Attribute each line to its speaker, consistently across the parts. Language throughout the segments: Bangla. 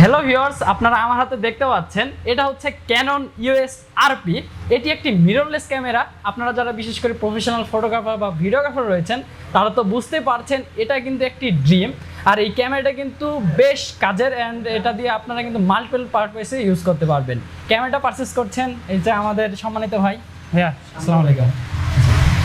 Speaker 1: হ্যালো ভিউয়ার্স আপনারা আমার হাতে দেখতে পাচ্ছেন এটা হচ্ছে ক্যানন ইউএস আরপি এটি একটি মিররলেস ক্যামেরা আপনারা যারা বিশেষ করে প্রফেশনাল ফটোগ্রাফার বা ভিডিওগ্রাফার রয়েছেন তারা তো বুঝতে পারছেন এটা কিন্তু একটি ড্রিম আর এই ক্যামেরাটা কিন্তু বেশ কাজের অ্যান্ড এটা দিয়ে আপনারা কিন্তু মাল্টিপল পারপাসে ইউজ করতে পারবেন। ক্যামেরাটা পারচেস করছেন এই যে আমাদের সম্মানিত ভাই। ভাইয়া আসসালামু আলাইকুম।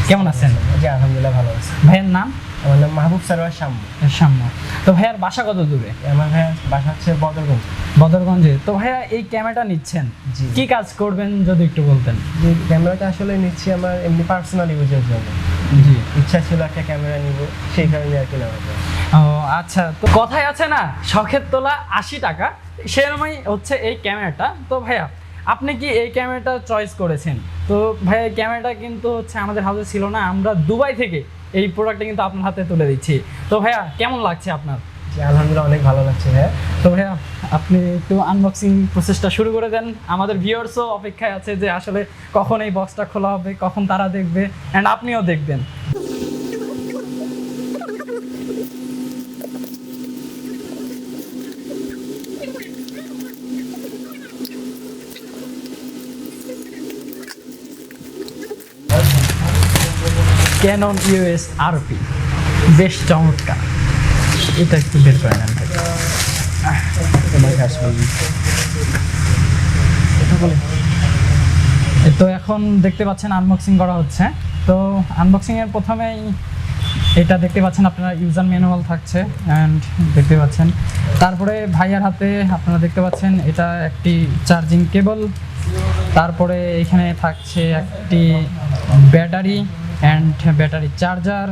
Speaker 1: কেমন আছেন?
Speaker 2: জি আলহামদুলিল্লাহ ভালো আছি।
Speaker 1: ভাইয়ের নাম?
Speaker 2: আমার নাম মাহবুব সারোয়ার শাম্মু।
Speaker 1: সামনে তো ভাইয়ার বাসা কত দূরে?
Speaker 2: আমার ভাই বাসা হচ্ছে বদরগঞ্জ।
Speaker 1: বদরগঞ্জে। তো ভাইয়া এই ক্যামেরাটা নিচ্ছেন। কি কাজ করবেন যদি একটু বলতেন?
Speaker 2: যে ক্যামেরাটা আসলে নিচ্ছি আমার এমনি পার্সোনাল ইউজের জন্য।
Speaker 1: জি।
Speaker 2: ইচ্ছা ছিল একটা ক্যামেরা নিব সেই কারণে আর কি নেওয়া
Speaker 1: ও আচ্ছা। তো কথায় আছে না শখের তোলা আশি টাকা। সেরকমই হচ্ছে এই ক্যামেরাটা। তো ভাইয়া আপনি কি এই ক্যামেরাটা চয়েস করেছেন? তো ভাইয়া ক্যামেরাটা কিন্তু হচ্ছে আমাদের হাতে ছিল না। আমরা দুবাই থেকে এই প্রোডাক্টটা কিন্তু আপনার হাতে তুলে দিচ্ছি। তো ভাইয়া কেমন লাগছে আপনার?
Speaker 2: আলহামদুলিল্লাহ অনেক ভালো লাগছে ভাইয়া।
Speaker 1: তো ভাইয়া আপনি একটু আনবক্সিং প্রসেসটা শুরু করে দেন। আমাদের ভিউয়ার্সও অপেক্ষায় আছে যে আসলে কখন এই বক্সটা খোলা হবে কখন তারা দেখবে অ্যান্ড আপনিও দেখবেন। ক্যানন ইউএস আরপি বেশ চমৎকার। এটা একটু বের করে নেন তো এখন দেখতে পাচ্ছেন আনবক্সিং করা হচ্ছে। তো আনবক্সিং এর প্রথমেই এটা দেখতে পাচ্ছেন, আপনারা ইউজার ম্যানুয়াল থাকছে অ্যান্ড দেখতে পাচ্ছেন। তারপরে ভাইয়ার হাতে আপনারা দেখতে পাচ্ছেন, এটা একটি চার্জিং কেবল তারপরে এখানে থাকছে একটি ব্যাটারি অ্যান্ড ব্যাটারি চার্জার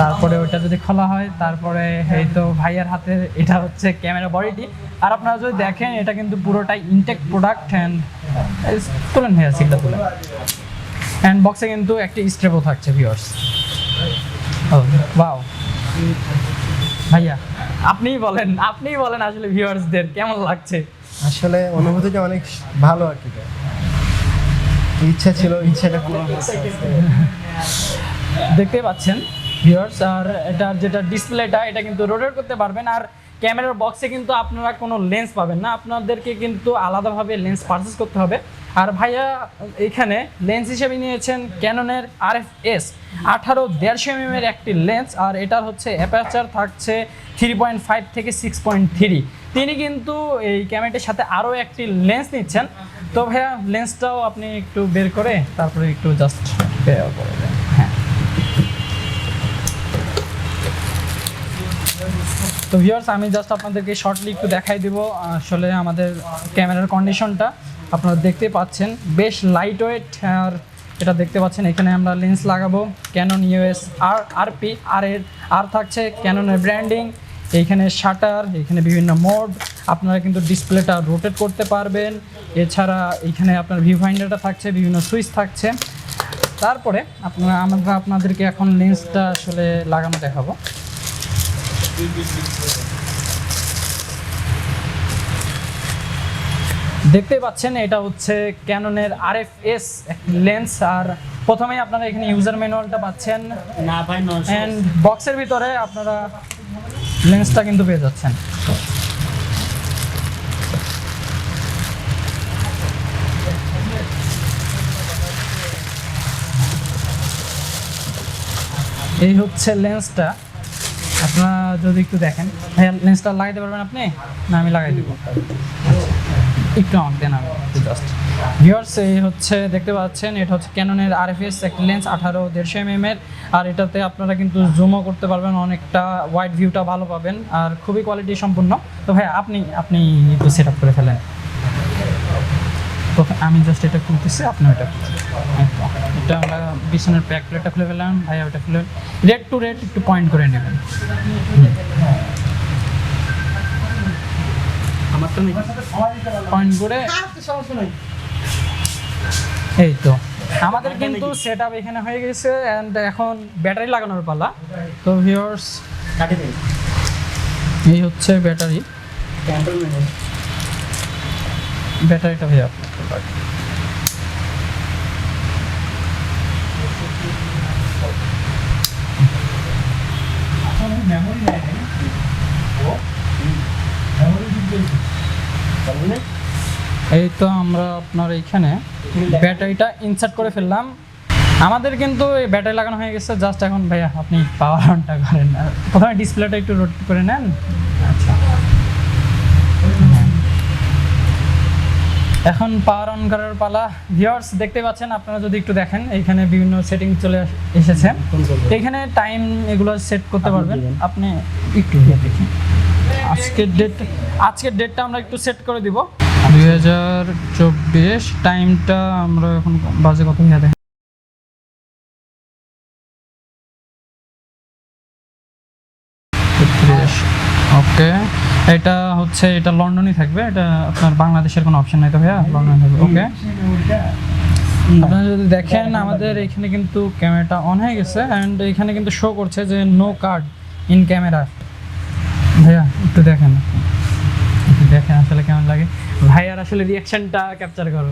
Speaker 1: তারপরে ওটা যদি খোলা হয়, তারপরে এই তো ভাইয়ার হাতে, এটা হচ্ছে ক্যামেরা বডিটি আর আপনারা যদি দেখেন, এটা কিন্তু পুরোটাই ইনটেক প্রোডাক্ট অ্যান্ড তুলেন ভাইয়া সিটটা তুলেন। অ্যান্ড বক্সে কিন্তু একটি স্ট্রেপও থাকছে ভিউয়ার্স ও বাও ভাইয়া, আপনিই বলেন আপনিই বলেন আসলে ভিউয়ার্সদের কেমন লাগছে?
Speaker 2: আসলে অনুভূতিটা অনেক ভালো আর কি। ইচ্ছা ছিল, ইচ্ছাটা পূরণ
Speaker 1: দেখতে পাচ্ছেন ভিউয়ার্স আর এটার যেটা ডিসপ্লেটা, এটা কিন্তু রোটেট করতে পারবেন। আর ক্যামেরার বক্সে কিন্তু আপনারা কোনো লেন্স পাবেন না। আপনাদেরকে কিন্তু আলাদাভাবে লেন্স পারচেস করতে হবে। আর ভাইয়া, এখানে লেন্স হিসেবে নিয়েছেন ক্যাননের আর এফ এস আঠারো দেড়শো এম এর একটি লেন্স আর এটার হচ্ছে অ্যাপারচার থাকছে থ্রি পয়েন্ট ফাইভ থেকে সিক্স পয়েন্ট থ্রি তিনি কিন্তু এই ক্যামেরাটির সাথে আরও একটি লেন্স নিচ্ছেন। তো ভাইয়া লেন্সটাও আপনি একটু বের করে তারপরে একটু জাস্ট হ্যাঁ। তো ভিউয়ার্স আমি জাস্ট আপনাদেরকে শর্টলি একটু দেখাই দিব। আসলে আমাদের ক্যামেরার কন্ডিশনটা আপনারা দেখতে পাচ্ছেন। বেশ লাইট ওয়েট আর এটা দেখতে পাচ্ছেন, এখানে আমরা লেন্স লাগাবো। ক্যানন ইউএস আর আরপি আর এর আর থাকছে। ক্যাননের ব্র্যান্ডিং এইখানে শাটার এখানে বিভিন্ন মোড আপনারা কিন্তু ডিসপ্লেটা রোটেট করতে পারবেন। এছাড়া এখানে আপনার ভিউ ফাইন্ডারটা থাকছে বিভিন্ন সুইচ থাকছে। তারপরে আপনারা আমরা আপনাদেরকে এখন লেন্সটা আসলে লাগানো দেখাবো। দেখতে পাচ্ছেন এটা হচ্ছে ক্যাননের আর এফ এস লেন্স আর প্রথমেই আপনারা এখানে ইউজার ম্যানুয়ালটা পাচ্ছেন।
Speaker 2: না ভাই
Speaker 1: অ্যান্ড বক্সের ভিতরে আপনারা লেন্সটা কিন্তু পেয়ে যাচ্ছেন। এই হচ্ছে লেন্সটা। আপনারা যদি একটু দেখেন ভাইয়া লেন্সটা লাগাইতে পারবেন আপনি? না আমি লাগাই দেবো। একটু আমাকে দেন আমি জাস্ট ভিউয়ার্স এই হচ্ছে দেখতে পাচ্ছেন এটা হচ্ছে ক্যাননের আরএফএস একটি লেন্স আঠারো দেড়শো এম এর আর এটাতে আপনারা কিন্তু জুমও করতে পারবেন অনেকটা ওয়াইড ভিউটা ভালো পাবেন আর খুবই কোয়ালিটি সম্পূর্ণ। তো ভাই আপনি আপনি একটু সেট আপ করে ফেলেন। তো আমি জাস্ট এটা খুলতেছি আপনি ওটা তো, এটা আমরা বিছানার প্যাক প্লেটটা খুলে ফেললাম ভাইয়া ওটা খুলে রেড টু রেড একটু পয়েন্ট করে নেবেন।
Speaker 2: আমার তো
Speaker 1: পয়েন্ট করে এই তো। আমাদের কিন্তু সেট আপ এখানে হয়ে গেছে অ্যান্ড এখন ব্যাটারি লাগানোর পালা। তো ভিউয়ার্স এই হচ্ছে ব্যাটারি ব্যাটারিটা ভাইয়া
Speaker 2: মেমোরি নেই
Speaker 1: এই তো আমরা আপনার এইখানে ব্যাটারিটা ইনসার্ট করে ফেললাম। আমাদের কিন্তু এই ব্যাটারি লাগানো হয়ে গেছে জাস্ট এখন ভাইয়া আপনি পাওয়ার অনটা করেন। প্রথমে ডিসপ্লেটা একটু রোটেট করে নেন। আচ্ছা। এখন পাওয়ার অন করার পালা। ভিউয়ার্স দেখতে পাচ্ছেন আপনারা যদি একটু দেখেন এইখানে বিভিন্ন সেটিং চলে এসেছে। এখানে টাইম এগুলো সেট করতে পারবেন। আপনি একটু দেখি আজকের ডেট আজকের ডেটটা আমরা একটু সেট করে দিব। দুই হাজার চব্বিশ টাইমটা আমরা এখন বাজে কত হয়ে ওকে। এটা হচ্ছে, এটা লন্ডনই থাকবে। এটা আপনার বাংলাদেশের কোনো অপশন নাই তো ভাইয়া? লন্ডন থাকবে। ওকে। আপনারা যদি দেখেন, আমাদের এখানে কিন্তু ক্যামেরাটা অন হয়ে গেছে অ্যান্ড এখানে কিন্তু শো করছে যে নো কার্ড ইন ক্যামেরা ভাইয়া, একটু দেখেন। দেখেন আসলে কেমন লাগে। ভাইয়ার আসলে রিয়াকশনটা ক্যাপচার করো।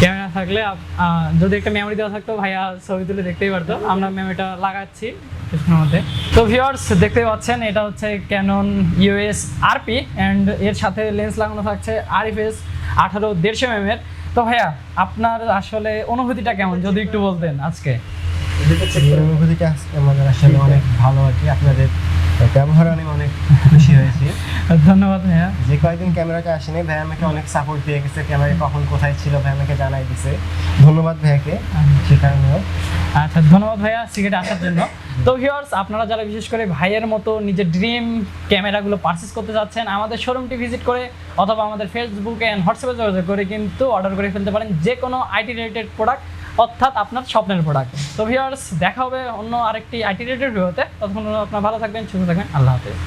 Speaker 1: ক্যামেরা থাকলে যদি একটা মেমোরি দেওয়া থাকতো, ভাইয়া ছবি তুলে দেখতেই পারতো। আমরা মেমোরিটা লাগাচ্ছি কিছুক্ষণের মধ্যে। তো ভিউয়ার্স দেখতে পাচ্ছেন, এটা হচ্ছে ক্যানন ইউএস আরপি অ্যান্ড এর সাথে লেন্স লাগানো থাকছে আরএফএস আঠারো দেড়শো এম তো ভাইয়া, আপনার আসলে অনুভূতিটা কেমন? যদি একটু বলতেন আজকে।
Speaker 2: অনুভূতিটা আমাদের আসলে অনেক ভালো আর কি আপনাদের ব্যবহারে আমি অনেক খুশি হয়েছি।
Speaker 1: ধন্যবাদ ভাইয়া।
Speaker 2: যে কয়েকদিন ক্যামেরাটা আসেনি ভাই আমাকে অনেক সাপোর্ট দিয়ে গেছে ক্যামেরা কখন কোথায় ছিল ভাই আমাকে জানাই দিছে। ধন্যবাদ ভাইয়াকে সে কারণেও।
Speaker 1: আচ্ছা ধন্যবাদ ভাইয়া সিগারেট আসার জন্য। তো ভিউয়ার্স আপনারা যারা বিশেষ করে ভাইয়ের মতো নিজের ড্রিম ক্যামেরাগুলো পারচেস করতে চাচ্ছেন আমাদের শোরুমটি ভিজিট করে অথবা আমাদের ফেসবুকে অ্যান্ড হোয়াটসঅ্যাপে যোগাযোগ করে কিন্তু অর্ডার করে ফেলতে পারেন যে কোনো আইটি রিলেটেড প্রোডাক্ট অর্থাৎ আপনার স্বপ্নের প্রোডাক্ট তো ভিউয়ার্স দেখা হবে অন্য আরেকটি আইটি রেটেড ভিডিওতে। ততক্ষণ আপনার ভালো থাকবেন, সুস্থ থাকবেন। আল্লাহ হাফেজ।